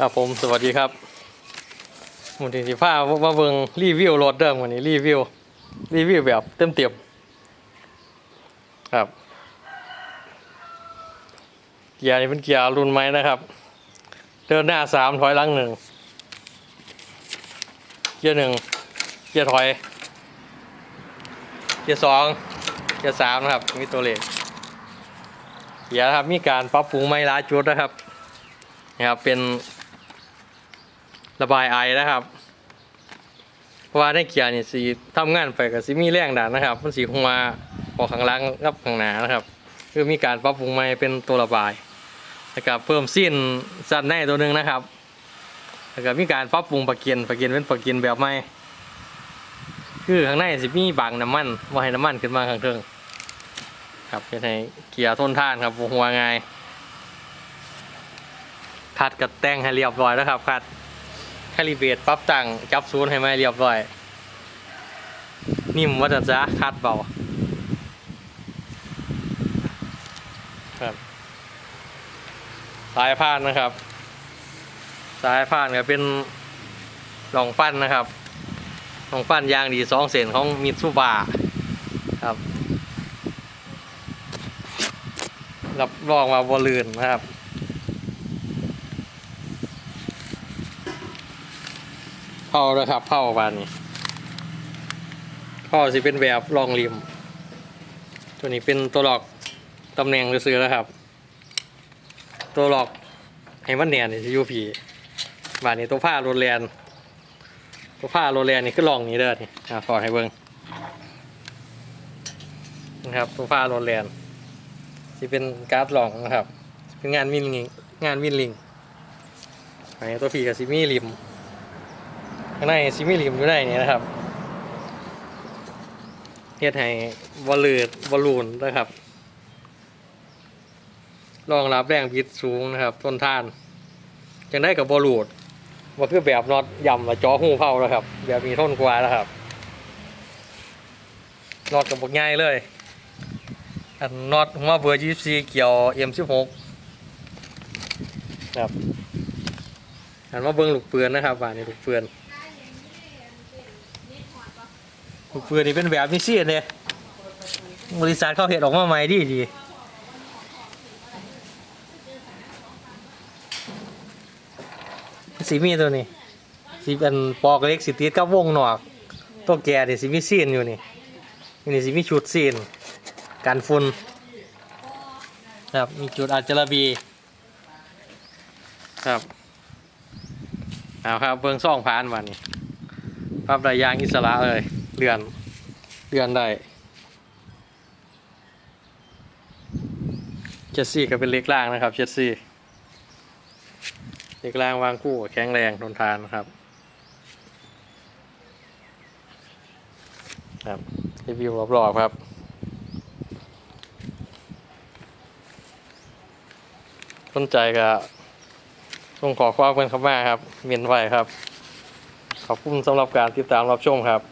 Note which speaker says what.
Speaker 1: ครับผมสวัสดีครับหมุนสิผ้ามาเบิงรีวิวรถเดิมวันนี้รีวิวรีวิวแบบเต็มเต็มครับเกียร์นี่เป็นเกียร์รุ่นใหม่นะครับ เดินหน้าสามถอยหลังหนึ่งเกียร์หนึ่งเกียร์ถอย เกียร์สองเกียร์สามนะครับมีตัวเลขเกียร์ครับมีการปรับปรุงไม่หลายจุดนะครับนะครับเป็น ระบายไอนะครับ เพราะว่าในเกียร์นี่สีทำงานไปกับสีมีแรงดันนะครับ มันสีคงมาออกข้างล่างกับข้างหน้านะครับ คือมีการปรับปรุงใหม่เป็นตัวระบายนะครับเพิ่มสิ้นสันในตัวหนึ่งนะครับแล้วก็มีการปรับปรุงปะเกียนปะเกียนเป็นปะเกียนแบบใหม่คือข้างในสิมีบางน้ำมันว่าให้น้ำมันขึ้นมาข้างเทิงครับเป็นให้เกียร์ทนทานครับหัวง่ายคัดกับแต่งให้เรียบร้อยแล้วครับคัด คาลิเบรตปรับตั้งจับศูนย์ให้ไม่เรียบร้อย นิ่มว่าจะจ้าคาดเบาครับสายพานนะครับ สายพานก็เป็นรองฟันนะครับรองฟันยางดีสองเส้นของมิตซูบะครับรับรองมาบอลื่นนะครับ เผาเลยครับเผาบานนี้เผาสิเป็นแบบรองริม ตัวนี้เป็นตัวหลอกตำแหน่งซื้อแล้วครับ ตัวหลอกให้มันเนียนนี่ยูพีบานนี้ตัวผ้าโรลแลนตัวผ้าโรลแลนนี่คือลองนี้เด้อนี่อะขอให้เบิ้งนะครับตัวผ้าโรลแลนสิเป็นการ์ดลองนะครับ เป็นงานมินลิงงานมินลิงอันนี้ตัวพีกับซิมี่ริม ข้างในซิมิลิมอยู่ได้นี่นะครับเฮ็ดให้บอลลูนบอลลูนนะครับรองรับแรงบิดสูงนะครับต้นทานจังได้กับบอลลูนว่าคือแบบน็อตย่ำและจอหูเผาแล้วครับ แบบมีท่นกว่าแล้วครับน็อตกับบกง่ายเลย อันน็อตหัวเบอร์ยี่สี่เกี่ยวเอ็มสิบหกครับอันว่าเบิ้งลูกเปือนนะครับว่านี่ลูกเปือน ลูกปืนนี่เป็นแบบนี้สิเลยบริษัทเขาเห็ดออกมาใหม่ดีดีสีมีตัวนี้สีเป็นปอกเล็กสีตีดกับวงหนอกตัวแก่นี่สีมีซีนอยู่นี่นี่สีมีชุดซีนกันฝุ่นครับมีจุดอาจจะระบีครับเอาครับเบิ่งซ่องพานวันนี้ปรับระยางอิสระเลย เดือนเดือนได้เจสซี่ก็เป็นเล็กล่างนะครับเจสซี่เล็กล่างวางคู่แข็งแรงทนทานนะครับครับรีวิวรอบๆครับสนใจก็ส่งขอความเป็นเข้ามาครับ เมียนไว้ครับ ขอบคุณสำหรับการติดตามรับชมครับ